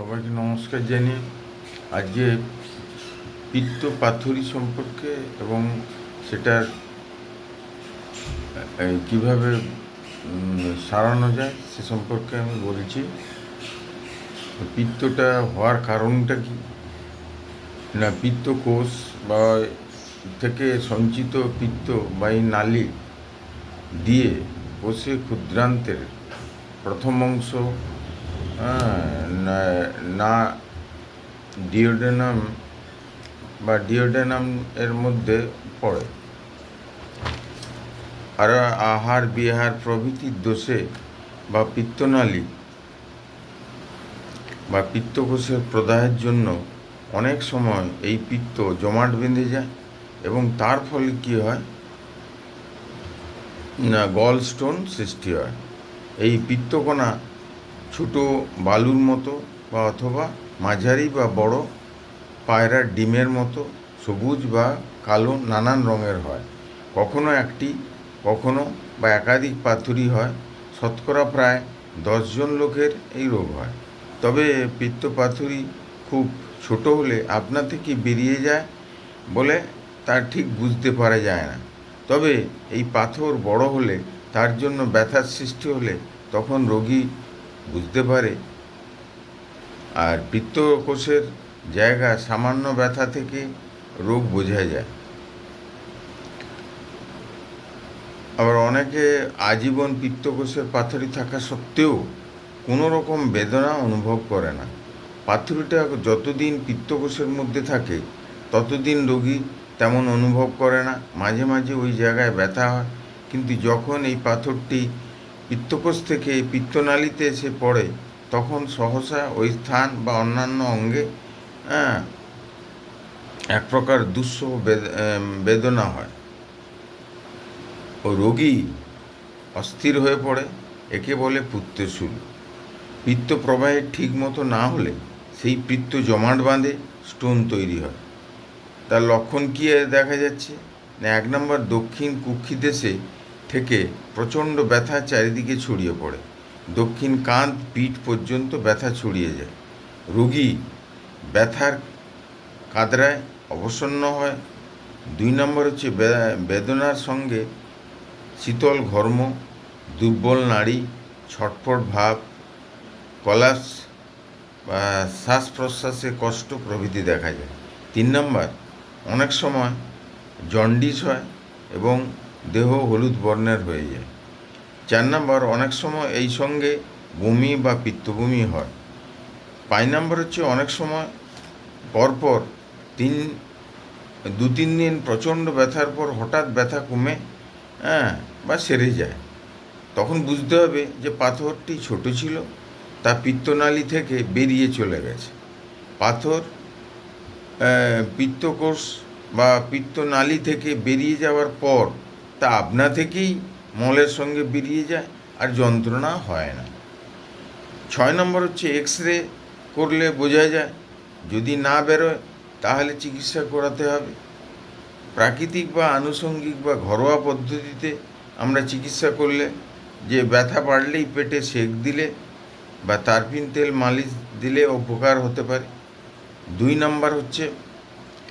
সবাইকে নমস্কার জানিয়ে আজকে পিত্ত পাথরি সম্পর্কে এবং সেটার কীভাবে সারানো যায় সে সম্পর্কে আমি বলছি। পিত্তটা হওয়ার কারণটা কি? না পিত্তকোষ বা থেকে সঞ্চিত পিত্ত বা এই নালী দিয়ে কোষে ক্ষুদ্রান্তের প্রথম অংশ না- ডিওডেনাম বা ডিওডেনাম এর মধ্যে পড়ে। আর আহার, বিহার প্রভৃতির দোষে বা পিত্তনালী বা পিত্তকোষের প্রদাহের জন্য অনেক সময় এই পিত্ত জমাট বেঁধে যায় এবং তার ফলে কী হয়? না গল স্টোন সৃষ্টি হয়। এই পিত্তকণা ছোট বালুর মতো বা অথবা মাঝারি বা বড় পায়রার ডিমের মতো সবুজ বা কালো নানান রঙের হয়। কখনো একটি, কখনো বা একাধিক পাথুরি হয়। শতকরা প্রায় দশজন লোকের এই রোগ হয়। তবে পিত্ত পাথুরি খুব ছোট হলে আপনা থেকে বেরিয়ে যায় বলে তার ঠিক বুঝতে পারা যায় না। তবে এই পাথর বড় হলে তার জন্য ব্যথার সৃষ্টি হলে তখন রোগী বুঝতে পারে। আর পিত্তকোষের জায়গা সামান্য ব্যথা থেকে রোগ বোঝা যায়। আবার অনেকে আজীবন পিত্তকোষের পাথরি থাকা সত্ত্বেও কোনো রকম বেদনা অনুভব করে না। পাথরিটা যতদিন পিত্তকোষের মধ্যে থাকে, ততদিন রোগী তেমন অনুভব করে না। মাঝে মাঝে ওই জায়গায় ব্যথা হয়, কিন্তু যখন এই পাথরটি পিত্তকোষ থেকে পিত্তনালীতে এসে পড়ে তখন সহসা ওই স্থান বা অন্যান্য অঙ্গে হ্যাঁ, এক প্রকার দুঃসহ বেদ- বেদনা হয়। ও রোগী অস্থির হয়ে পড়ে একে বলে পুত্রশুল পিত্ত প্রবাহে ঠিক মতো না হলে সেই পিত্ত জমাট বাঁধে স্টোন তৈরি হয়। তার লক্ষণ কী দেখা যাচ্ছে? না এক নম্বর দক্ষিণ কুক্ষি দেশে থেকে প্রচণ্ড ব্যথা চারিদিকে ছড়িয়ে পড়ে। দক্ষিণ কাঁধ পিঠ পর্যন্ত ব্যথা ছড়িয়ে যায়। রোগী ব্যথার কাদরায় অবসন্ন হয়। দুই নম্বর হচ্ছে বেদনার সঙ্গে শীতল ঘর্ম, দুর্বল নাড়ি, ছটফট ভাব কলাস বা শ্বাস প্রশ্বাসে কষ্ট প্রভৃতি দেখা যায়। তিন নম্বর, অনেক সময় জন্ডিস হয় এবং দেহ হলুদ বর্ণের হয়ে যায়। চার নম্বর, অনেক সময় এই সঙ্গে বমি বা পিত্তভূমি হয়। পাঁচ নম্বর হচ্ছে, অনেক সময় পরপর তিন, দু, তিন দিন প্রচণ্ড ব্যথার পর হঠাৎ ব্যথা কমে হ্যাঁ বা সেরে যায়। তখন বুঝতে হবে যে পাথরটি ছোট ছিল, তা পিত্তনালী থেকে বেরিয়ে চলে গেছে। পাথর পিত্তকোষ বা পিত্তনালী থেকে বেরিয়ে যাওয়ার পর তা আপনা থেকেই মলের সঙ্গে বেরিয়ে যায় আর যন্ত্রণা হয় না। ছয় নম্বর হচ্ছে এক্স রে করলে বোঝা যায়, যদি না বেরোয় তাহলে চিকিৎসা করাতে হবে। প্রাকৃতিক বা আনুষঙ্গিক বা ঘরোয়া পদ্ধতিতে আমরা চিকিৎসা করলে যে ব্যথা বাড়লেই পেটে সেক দিলে বা তারপিন তেল মালিশ দিলে উপকার হতে পারে। দুই নাম্বার হচ্ছে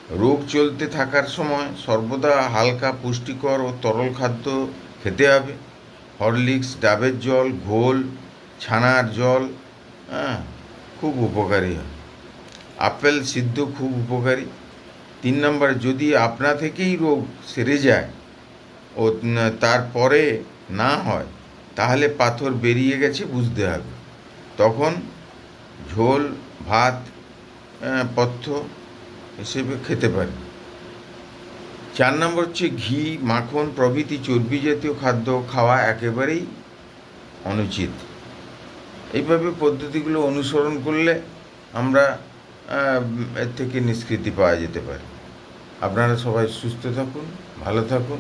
রোগ চলতে থাকার সময় সর্বদা হালকা পুষ্টিকর ও তরল খাদ্য খেতে হবে। হরলিক্স ডাবের জল ঘোল ছানার জল হ্যাঁ খুব উপকারী হয়। আপেল সিদ্ধ খুব উপকারী। তিন নম্বর যদি আপনা থেকেই রোগ সেরে যায় ও তারপরে না হয় তাহলে পাথর বেরিয়ে গেছে বুঝতে হবে। তখন ঝোল ভাত আহ, পথ্য হিসেবে খেতে পারি। চার নম্বর হচ্ছে ঘি, মাখন, প্রভৃতি, চর্বি জাতীয় খাদ্য খাওয়া একেবারেই অনুচিত। এইভাবে পদ্ধতিগুলো অনুসরণ করলে আমরা এর থেকে নিষ্কৃতি পাওয়া যেতে পারে। আপনারা সবাই সুস্থ থাকুন, ভালো থাকুন।